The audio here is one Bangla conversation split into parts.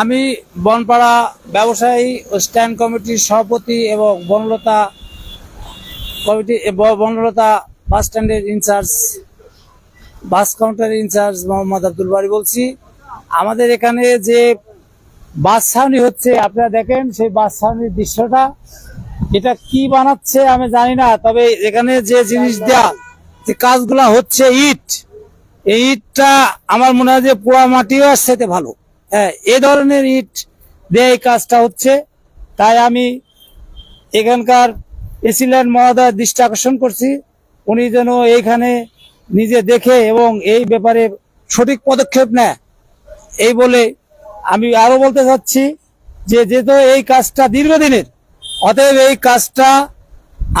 আমি বনপাড়া ব্যবসায়ী স্ট্যান্ড কমিটির সভাপতি এবং বনলতা কমিটি বনলতা বাস স্ট্যান্ডের incharge, bus counter incharge Mohammad Abdul Bari বলছি। আমাদের এখানে যে বাস ছাউনি হচ্ছে, আপনারা দেখেন সেই বাস ছাউনির দৃশ্যটা। এটা কি বানাচ্ছে আমি জানি না, তবে এখানে যে জিনিস দেয়া, যে কাজগুলা হচ্ছে ইট, এই ইটটা আমার মনে হয় যে পোড়া মাটিও আর সেতে ভালো। হ্যাঁ এ ধরনের ইট দিয়ে এই কাজটা হচ্ছে। তাই আমি এখানকার এসিল্যান্ড মহোদয় দৃষ্টি আকর্ষণ করছি। উনি যেন এইখানে নিজে দেখে এবং এই ব্যাপারে সঠিক পদক্ষেপ নেয়। এই বলে আমি আরও বলতে চাচ্ছি যে যেহেতু এই কাজটা দীর্ঘদিনের, অতএব এই কাজটা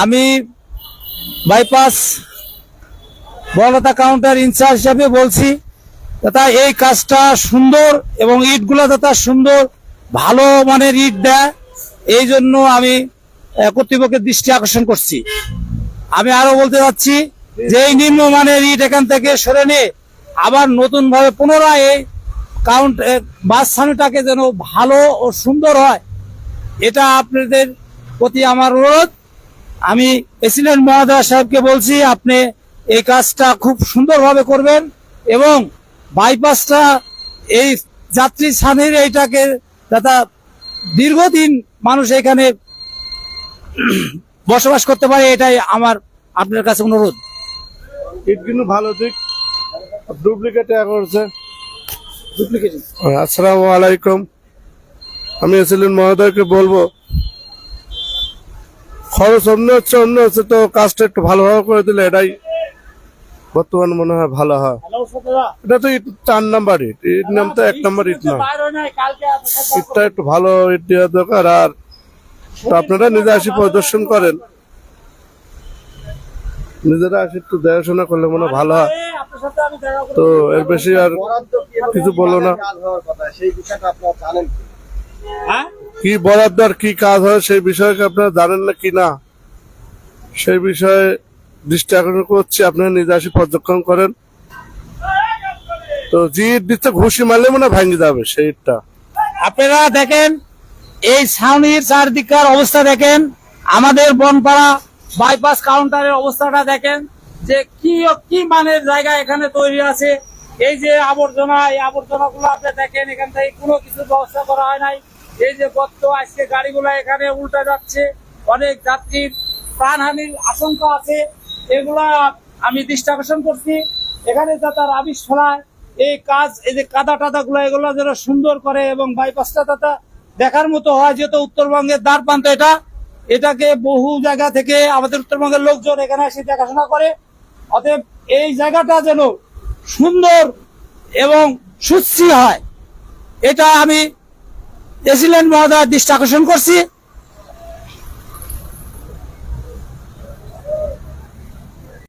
আমি বাইপাস বলতা কাউন্টার ইনচার্জ হিসাবে বলছি। তথা এই কাজটা সুন্দর এবং ইটগুলো তথা সুন্দর, ভালো মানের ইট দেয়। এই জন্য আমি কর্তৃপক্ষের দৃষ্টি আকর্ষণ করছি। আমি আরও বলতে চাচ্ছি যে এই নিম্নমানের ইট এখান থেকে সরে নিয়ে আবার নতুন ভাবে পুনরায় এই কাউন্ট বাস ছাউনিটাকে যেন ভালো ও সুন্দর হয়, এটা আপনাদের প্রতি আমার অনুরোধ। আমি প্রেসিডেন্ট মহোদয় সাহেবকে বলছি, আপনি এই কাজটা খুব সুন্দরভাবে করবেন এবং বাইপাসটা এই যাত্রী স্থানের এইটাকে যাতে দীর্ঘদিন মানুষ এখানে বসবাস করতে পারে এটাই আমার আপনার কাছে অনুরোধ। ইট কিন্তু ভালো দিক। ডুপ্লিকেট করছে আসসালামু আলাইকুম। আমি এসিলেন মহোদয়কে বলব খরচ অন্য হচ্ছে অন্য হচ্ছে তো কাজটা একটু ভালোভাবে করে দিলে এটাই বর্তমান মনে হয় ভালো হয়। এটা তো চার নাম্বার ইট ইট নাম তো এক নাম্বার ইট নাম ইটটা একটু ভালো ইট দেওয়া দরকার আর তো আপনারা নিজে আসি প্রদর্শন করেন। নিজেরা আসি একটু দেখাশোনা করলে মনে ভালো হয়। তো এর বেশি আর কিছু বলো না। হ্যাঁ? কি বরাদ্দ আর কি কাজ হয় সেই বিষয়ে আপনারা জানেন না কি না? সেই বিষয়ে দৃষ্টি আকর্ষণ করছি, আপনারা নিজে আসি পর্যবেক্ষণ করেন। তো ইট দিচ্ছে, ঘুষি মারলে মনে ভেঙে যাবে সেই আপনারা দেখেন, এই ছাউনির চারদিকার অবস্থা দেখেন, আমাদের বনপাড়া বাইপাস কাউন্টারের অবস্থাটা দেখেন, যে কি কি মানের জায়গা এখানে তৈরি আছে। এই যে আবর্জনা, এই আবর্জনা গুলো আপনি দেখেন, এখান থেকে কোনো কিছু ব্যবস্থা করা হয় নাই। এই যে গত আজকে গাড়িগুলো এখানে উল্টে যাচ্ছে, অনেক যাত্রীর প্রাণহানির আশঙ্কা আছে। এগুলা আমি দৃষ্টি আকর্ষণ করছি। এখানে যাতে রাবিশ ফলায়, এই কাজ, এই যে কাদা টাদা গুলো, এগুলো যেন সুন্দর করে এবং বাইপাসটা তাতা দেখার মতো হয়, যেহেতু উত্তরবঙ্গের দ্বার প্রান্ত এটা। এটাকে বহু জায়গা থেকে আমাদের উত্তরবঙ্গের লোকজন এখানে এসে দেখাশোনা করে। অতএব এই জায়গাটা যেন সুন্দর এবং সুশ্রী হয়, এটা আমি প্রেসিডেন্ট মহোদয় দৃষ্টি আকর্ষণ করছি।